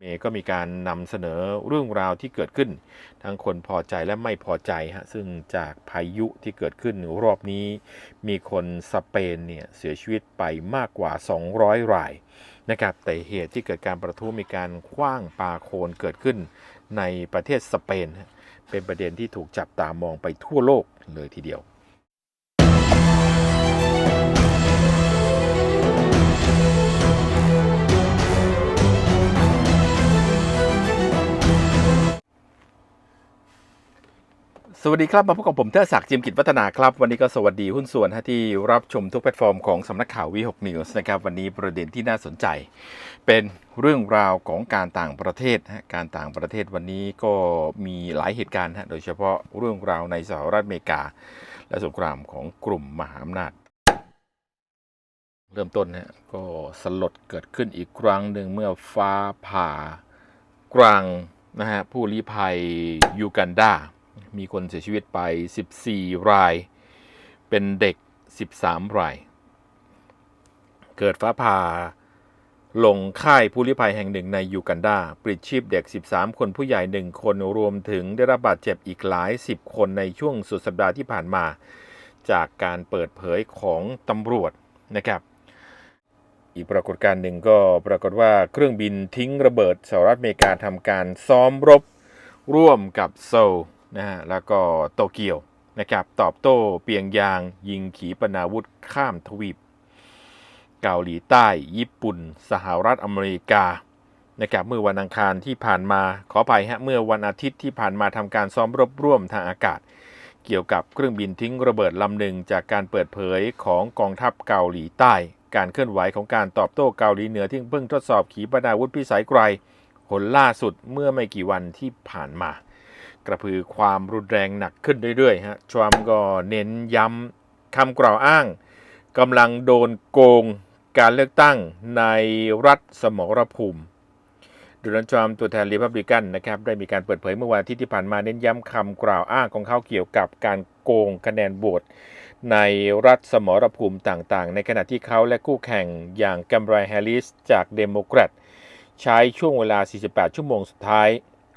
เมย์ก็มีการนำเสนอเรื่องราวที่เกิดขึ้น ทั้งคนพอใจและไม่พอใจฮะซึ่งจากพายุที่เกิดขึ้นรอบนี้ มีคนสเปนเนี่ยเสียชีวิตไปมากกว่า 200 รายนะครับแต่เหตุที่เกิดการประทุมีการคว้างปาโคลนเกิดขึ้นในประเทศสเปน เป็นประเด็นที่ถูกจับตามองไปทั่วโลกเลยทีเดียว วัสดีครับ มาพบกับผมเทอศักดิ์จิมกิจวัฒนาครับ วันนี้ก็สวัสดีหุ้นส่วนที่รับชมทุกแพลตฟอร์มของสำนักข่าววีหกนิวส์นะครับ วันนี้ประเด็นที่น่าสนใจ เป็นเรื่องราวของการต่างประเทศ การต่างประเทศวันนี้ก็มีหลายเหตุการณ์ฮะโดยเฉพาะเรื่องราวในสหรัฐอเมริกา และสงครามของกลุ่มมหาอำนาจเริ่มต้นฮะก็สลดเกิดขึ้นอีกครั้งหนึ่งเมื่อฟ้าผ่ากลางนะฮะผู้ลี้ภัยยูกันดา มีคนเสียชีวิตไป 14 ราย เป็นเด็ก 13 ราย เกิดฟ้าผ่าลงค่ายผู้ลี้ภัยแห่งหนึ่งในยูกันดาปลิดชีพเด็ก 13 คนผู้ใหญ่ 1 คนรวมถึงได้รับบาดเจ็บอีกหลาย 10 คนในช่วงสุดสัปดาห์ที่ผ่านมา จากการเปิดเผยของตำรวจนะครับ อีกปรากฏการณ์หนึ่งก็ปรากฏว่าเครื่องบินทิ้งระเบิดสหรัฐอเมริกาทำการซ้อมรบร่วมกับโซล นะฮะแล้วก็โตเกียวนะครับตอบโต้เปียงยางยิงขีปนาวุธข้ามทวีป เกาหลีใต้ ญี่ปุ่น สหรัฐอเมริกานะครับเมื่อวันอังคารที่ผ่านมาขออภัยฮะเมื่อวันอาทิตย์ที่ผ่านมาทำการซ้อมรบร่วมทางอากาศ เกี่ยวกับเครื่องบินทิ้งระเบิดลำหนึ่งจากการเปิดเผยของกองทัพเกาหลีใต้ การเคลื่อนไหวของการตอบโต้เกาหลีเหนือที่เพิ่งทดสอบขีปนาวุธพิสัยไกลผลล่าสุดเมื่อไม่กี่วันที่ผ่านมา กระพือความรุนแรงหนักขึ้นเรื่อยๆฮะทรัมป์ก็เน้นย้ำคำกล่าวอ้างกำลังโดนโกงการเลือกตั้งในรัฐสมรภูมิโดนัลด์ทรัมป์ตัวแทนรีพับลิกันนะครับได้มีการเปิดเผยเมื่อวันที่ที่ผ่านมาเน้นย้ำคำกล่าวอ้างของเขาเกี่ยวกับการโกงคะแนนโหวตในรัฐสมรภูมิต่างๆ ในขณะที่เขาและคู่แข่งอย่างแกมไรแฮริสจากเดโมแครตใช้ช่วงเวลา 48 ชั่วโมงสุดท้าย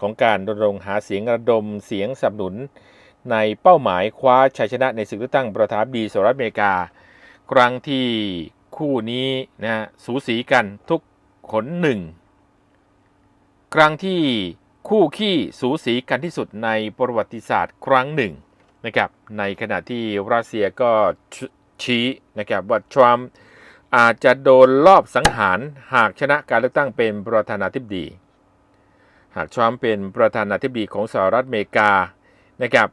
ของการรณรงค์หาเสียงระดมเสียงสนับสนุน ในเป้าหมายคว้าชัยชนะในศึกเลือกตั้งประธานาธิบดีสหรัฐอเมริกา ครั้งที่คู่นี้นะสูสีกันทุกขนหนึ่งครั้งที่คู่ขี้สูสีกันที่สุดในประวัติศาสตร์ครั้งหนึ่งนะครับในขณะที่รัสเซียก็ชชี้นะครับว่าทรัมป์อาจจะโดนลอบสังหารหากชนะการเลือกตั้งเป็นประธานาธิบดี หากทรัมป์เป็นประธานาธิบดีของสหรัฐอเมริกานะครับ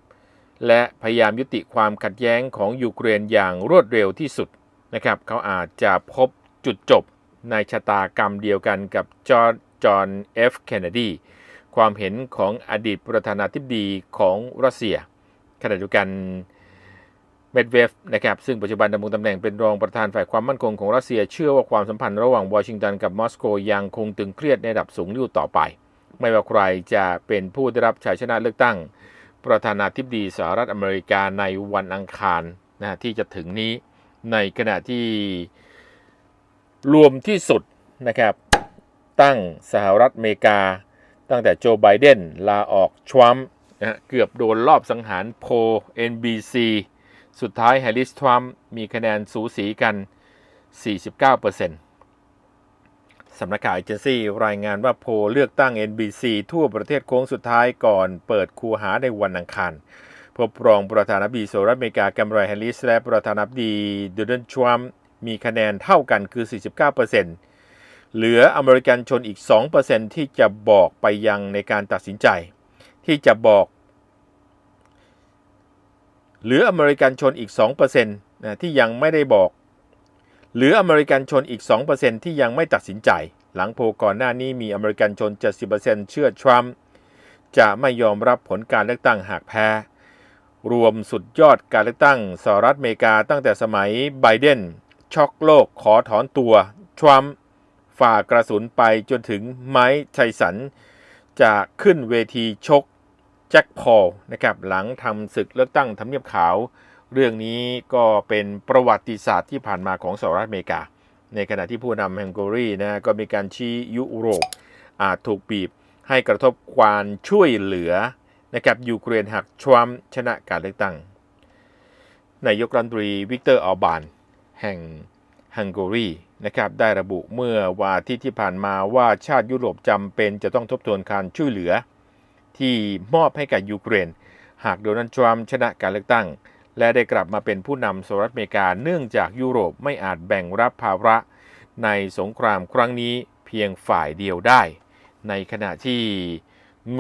และพยายามยุติความขัดแย้งของยูเครนอย่างรวดเร็วที่สุดนะครับเขาอาจจะพบจุดจบในชะตากรรมเดียวกันกับจอร์จจอห์นเอฟเคนเนดีความเห็นของอดีตประธานาธิบดีของรัสเซียขณะเดียวกันเมดเวฟนะครับซึ่งปัจจุบันดำรงตำแหน่งเป็นรองประธานฝ่ายความมั่นคงของรัสเซีย เชื่อว่าความสัมพันธ์ระหว่างวอชิงตันกับมอสโกยังคงตึงเครียดในระดับสูงอยู่ต่อไป ไม่ว่าใครจะเป็นผู้ได้รับชัยชนะเลือกตั้ง ประธานาธิบดีสหรัฐอเมริกาในวันอังคารนะที่จะถึงนี้ในขณะที่รวมที่สุดนะครับ ตั้งสหรัฐอเมริกา ตั้งแต่โจไบเดนลาออกทรัมป์นะเกือบโดนรอบสังหารโพ NBC สุดท้ายแฮร์ริสทรัมป์มีคะแนนสูสีกัน 49% สำนักข่าวเอเจนซี่รายงานว่าโพลเลือกตั้ง NBC ทั่วประเทศโค้งสุดท้ายก่อนเปิดคูหาในวันอังคาร พบรองประธานาธิบดีสหรัฐอเมริกาแกมไรแฮร์ริสและประธานาธิบดีโดนัลด์ทรัมป์มีคะแนนเท่ากันคือ 49%เหลืออเมริกันชนอีก 2%ที่จะบอกไปยังในการตัดสินใจ ที่จะบอกเหลืออเมริกันชนอีก 2%นะที่ยังไม่ได้บอก หลืออเมริกันชนอีก 2%ที่ยังไม่ตัดสินใจ หลังโพก่อนหน้านี้มีอเมริกันชน 70%เชื่อทรัมป์จะไม่ยอมรับผลการเลือกตั้งหากแพ้ รวมสุดยอดการเลือกตั้งสหรัฐอเมริกาตั้งแต่สมัยไบเดนช็อกโลกขอถอนตัว ทรัมป์ฝ่ากระสุนไปจนถึงไม้ไทสัน จะขึ้นเวทีชกแจ็คพอลนะครับหลังทำศึกเลือกตั้งทำเนียบขาว เรื่องนี้ก็เป็นประวัติศาสตร์ที่ผ่านมาของสหรัฐอเมริกา ในขณะที่ผู้นำฮังการีนะก็มีการชี้ยุโรปอาจถูกบีบให้กระทบความช่วยเหลือนะครับยูเครนหากทรัมป์ชนะการเลือกตั้งนายกรัฐมนตรีวิกเตอร์ออบานแห่งฮังการีนะครับได้ระบุเมื่อวันอาทิตย์ที่ผ่านมาว่าชาติยุโรปจำเป็นจะต้องทบทวนการช่วยเหลือ ที่มอบให้กับยูเครน หากโดนัลด์ทรัมป์ชนะการเลือกตั้ง และได้กลับมาเป็นผู้นำสหรัฐอเมริกาเนื่องจากยุโรปไม่อาจแบ่งรับภาระในสงครามครั้งนี้เพียงฝ่ายเดียวได้ ในขณะที่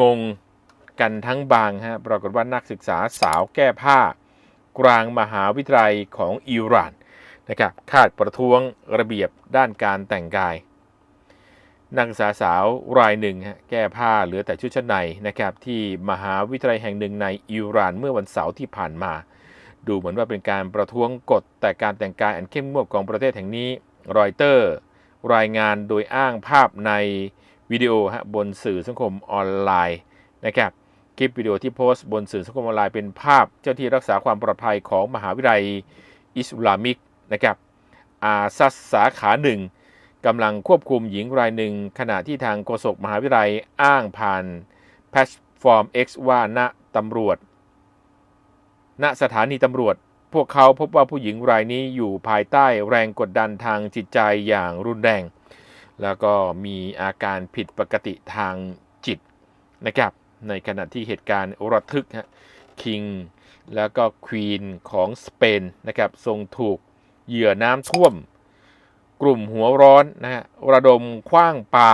งงกันทั้งบางฮะปรากฏว่านักศึกษาสาวแก้ผ้า กลางมหาวิทยาลัยของอิหร่านนะครับคาดประท้วงระเบียบด้านการแต่งกาย นักศึกษาสาวรายหนึ่งฮะแก้ผ้าเหลือแต่ชุดชั้นในนะครับที่มหาวิทยาลัยแห่งหนึ่งในอิหร่านเมื่อวันเสาร์ที่ผ่านมา ดูเหมือนว่าเป็นการประท้วงกฎแต่การแต่งกายอันเข้มงวดของประเทศแห่งนี้รอยเตอร์ รายงานโดยอ้างภาพในวิดีโอฮะบนสื่อสังคมออนไลน์นะครับคลิปวิดีโอที่โพสต์บนสื่อสังคมออนไลน์เป็นภาพเจ้าที่รักษาความปลอดภัยของมหาวิทยาลัยอิสลามิกนะครับอาซัสสาขาหนึ่งกำลังควบคุมหญิงรายหนึ่ง ขณะที่ทางโฆษกมหาวิทยาลัยอ้างผ่านแพลตฟอร์ม X ว่าณตำรวจ ณสถานีตำรวจ พวกเขาพบว่าผู้หญิงรายนี้อยู่ภายใต้แรงกดดันทางจิตใจอย่างรุนแรง แล้วก็มีอาการผิดปกติทางจิตนะครับ ในขณะที่เหตุการณ์ระทึกฮะคิงแล้วก็ควีนของสเปนนะครับทรงถูกเหยื่อน้ำท่วม กลุ่มหัวร้อนนะฮะระดมคว้างปลา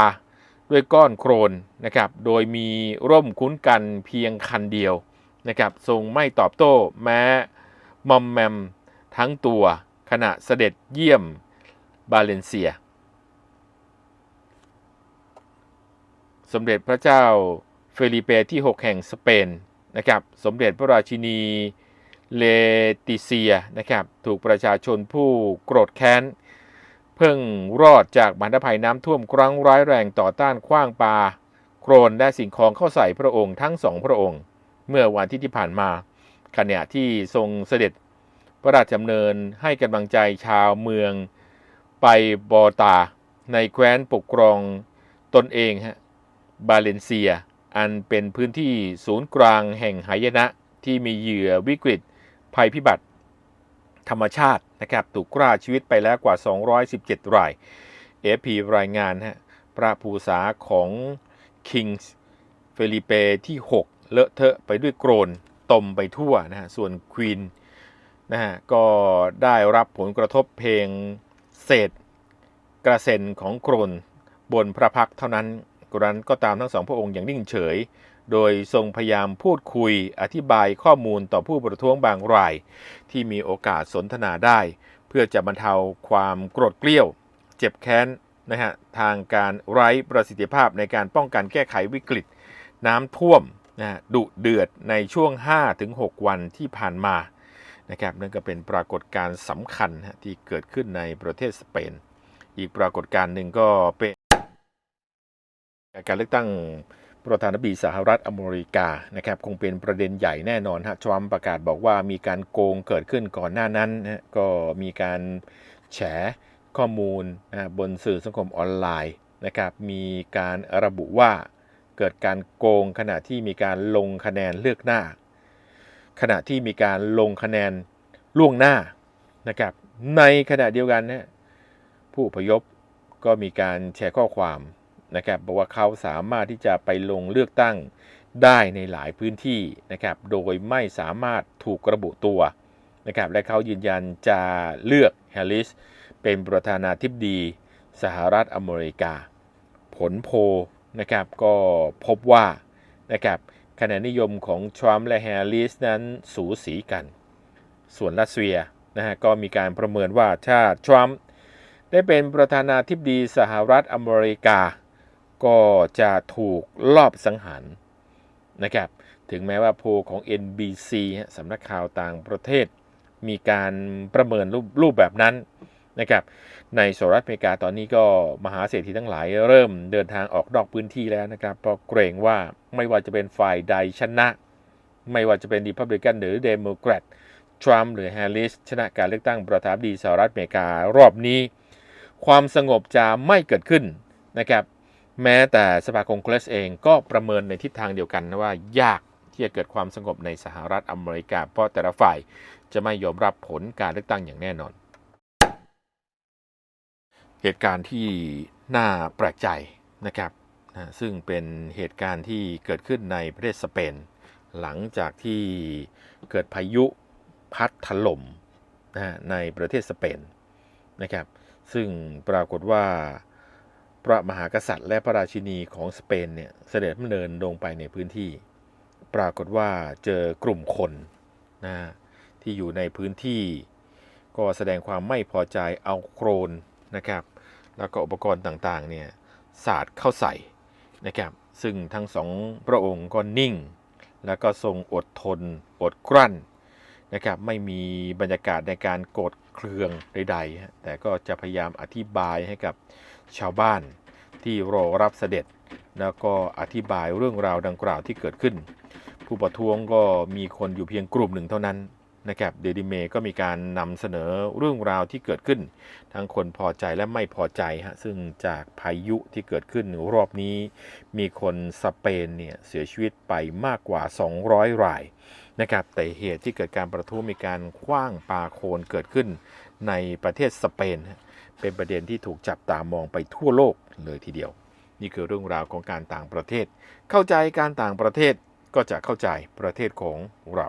ด้วยก้อนโครนนะครับ โดยมีร่มคุ้นกันเพียงคันเดียว นะครับทรงไม่ตอบโต้แม้มอมแมมทั้งตัวขณะเสด็จเยี่ยมบาเลนเซีย สมเด็จพระเจ้าเฟลิเปที่ 6 แห่งสเปนนะครับสมเด็จพระราชินีเลติเซียนะครับถูกประชาชนผู้โกรธแค้น เพิ่งรอดจากมหันตภัยน้ำท่วมครั้งร้ายแรงต่อต้านคว้างปลาโครนและสิ่งของเข้าใส่พระองค์ทั้งสองพระองค์ เมื่อวันที่ที่ผ่านมาขณะที่ทรงเสด็จพระราชดำเนินให้กำลังใจชาวเมืองไปบอตา ในแคว้นปกครองตนเองฮะบาเลนเซีย อันเป็นพื้นที่ศูนย์กลางแห่งหายนะที่มีเหยื่อวิกฤตภัยพิบัติ ธรรมชาตินะครับถูกกล้าชีวิตไปแล้วกว่า 217 ราย AFP รายงานฮะพระภูษาของคิงส์เฟลิเปที่ 6 เลอะเทอะไปด้วยโกรนตมไปทั่วนะฮะส่วนควีนนะฮะก็ได้รับผลกระทบเพลงเศษกระเซ็นของโกรนบนพระพักเท่านั้นกรันก็ตามทั้งสองพระองค์อย่างนิ่งเฉย โดยทรงพยายามพูดคุยอธิบายข้อมูลต่อผู้ประท้วงบางราย ที่มีโอกาสสนทนาได้ เพื่อจะบรรเทาความโกรธเกลี้ยว เจ็บแค้นนะฮะทางการไร้ประสิทธิภาพในการป้องกันแก้ไขวิกฤต น้ำท่วม นะดุเดือดในช่วง 5-6 วันที่ผ่านมานะครับนั่นก็เป็นปรากฏการณ์สำคัญที่เกิดขึ้นในประเทศสเปน อีกปรากฏการณ์หนึ่งก็เป็นการเลือกตั้งประธานาธิบดีสหรัฐอเมริกานะครับคงเป็นประเด็นใหญ่แน่นอนฮะทรัมป์ประกาศบอกว่ามีการโกงเกิดขึ้นก่อนหน้านั้นนะก็มีการแฉข้อมูลนะบนสื่อสังคมออนไลน์นะครับมีการระบุว่า เกิดการโกงขณะที่มีการลงคะแนนเลือกหน้า ขณะที่มีการลงคะแนนล่วงหน้านะครับ ในขณะเดียวกันนะผู้พยพก็มีการแชร์ข้อความนะครับบอกว่าเขาสามารถที่จะไปลงเลือกตั้งได้ในหลายพื้นที่นะครับ โดยไม่สามารถถูกระบุตัวนะครับ และเขายืนยันจะเลือกแฮร์ริสเป็นประธานาธิบดีสหรัฐอเมริกา ผลโพ นะครับก็พบว่านะครับคะแนนนิยมของทรัมป์และแฮร์ริสนั้นสูสีกัน ส่วนรัสเซียนะฮะก็มีการประเมินว่าถ้าทรัมป์ได้เป็นประธานาธิบดีสหรัฐอเมริกา ก็จะถูกลอบสังหารนะครับถึงแม้ว่าโพลของ NBC สำนักข่าวต่างประเทศ มีการประเมินรูปรูปแบบนั้น นะครับในสหรัฐอเมริกาตอนนี้ก็มหาเศรษฐีทั้งหลายเริ่มเดินทางออกนอกพื้นที่แล้วนะครับเพราะเกรงว่าไม่ว่าจะเป็นฝ่ายใดชนะ ไม่ว่าจะเป็นดีพับลิกันหรือเดโมแครตทรัมป์หรือแฮร์ริสชนะการเลือกตั้งประธานาธิบดีสหรัฐอเมริการอบนี้ ความสงบจะไม่เกิดขึ้นนะครับแม้แต่สภาคองเกรสเองก็ประเมินในทิศทางเดียวกันนะว่ายากที่จะเกิดความสงบในสหรัฐอเมริกา เพราะแต่ละฝ่ายจะไม่ยอมรับผลการเลือกตั้งอย่างแน่นอน เหตุการณ์ที่น่าแปลกใจนะครับนะซึ่งเป็นเหตุการณ์ที่เกิดขึ้นในประเทศสเปน หลังจากที่เกิดพายุพัดถล่มนะในประเทศสเปนนะครับซึ่งปรากฏว่าพระมหากษัตริย์และพระราชินีของสเปนเนี่ยเสด็จดำเนินลงไปในพื้นที่ ปรากฏว่าเจอกลุ่มคนนะที่อยู่ในพื้นที่ ก็แสดงความไม่พอใจเอาโครนนะครับ แล้วก็อุปกรณ์ต่างๆเนี่ยสาดเข้าใส่นะครับซึ่งทั้งสองพระองค์ก็นิ่ง แล้วก็ทรงอดทน อดกลั้นนะครับไม่มีบรรยากาศในการโกรธเคืองใดๆ แต่ก็จะพยายามอธิบายให้กับชาวบ้านที่รอรับเสด็จ แล้วก็อธิบายเรื่องราวดังกล่าวที่เกิดขึ้น ผู้ประท้วงก็มีคนอยู่เพียงกลุ่มหนึ่งเท่านั้น นะครับเดลิเมก็มีการนำเสนอเรื่องราวที่เกิดขึ้น ทั้งคนพอใจและไม่พอใจฮะซึ่งจากพายุที่เกิดขึ้นรอบนี้ มีคนสเปนเนี่ยเสียชีวิตไปมากกว่า 200 รายนะครับแต่เหตุที่เกิดการประท้วงมีการคว้างปาโคลนเกิดขึ้นในประเทศสเปน เป็นประเด็นที่ถูกจับตามองไปทั่วโลกเลยทีเดียว นี่คือเรื่องราวของการต่างประเทศ เข้าใจการต่างประเทศก็จะเข้าใจประเทศของเรา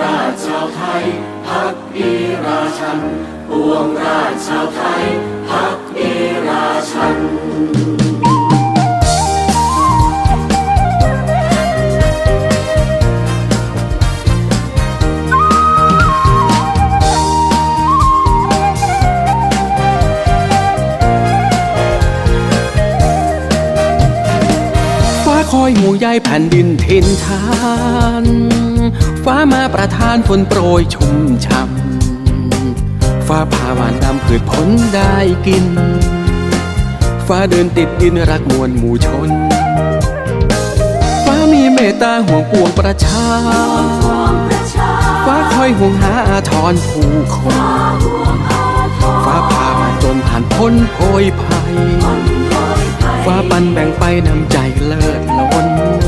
ราชชาวไทยพักดีราชันปวงราชชาวไทยพักดีราชันฟ้าคอยห่วงใยแผ่นดินทินทาน ฟ้ามาประทานฝนโปรยชุ่มช่ำฟ้าผ่าหวานดำพืชผลได้กิน ฟ้าเดินติดดินรักมวลหมู่ชน ฟ้ามีเมตตาห่วงปวงประชา ฟ้าคอยห่วงหาอาทรผู้คน ฟ้าผ่ามาจนผ่านพ้นโพยภัย ฟ้าปันแบ่งไปนำใจเลิศล้น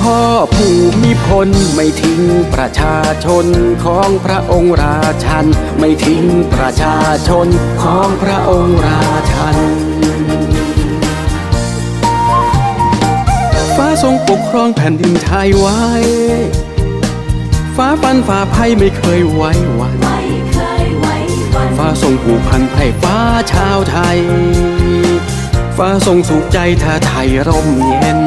พ่อผู้มีพลไม่ทิ้งประชาชนของพระองค์ราชัน ไม่ทิ้งประชาชนของพระองค์ราชัน ฟ้าทรงปกครองแผ่นดินไทยไว้ ฟ้าฟันฝ่าภัยไม่เคยไว้วันฟ้าทรงผูกพันไพร่ฟ้าชาวไทย ฟ้าทรงสุขใจถ้าไทยร่มเย็น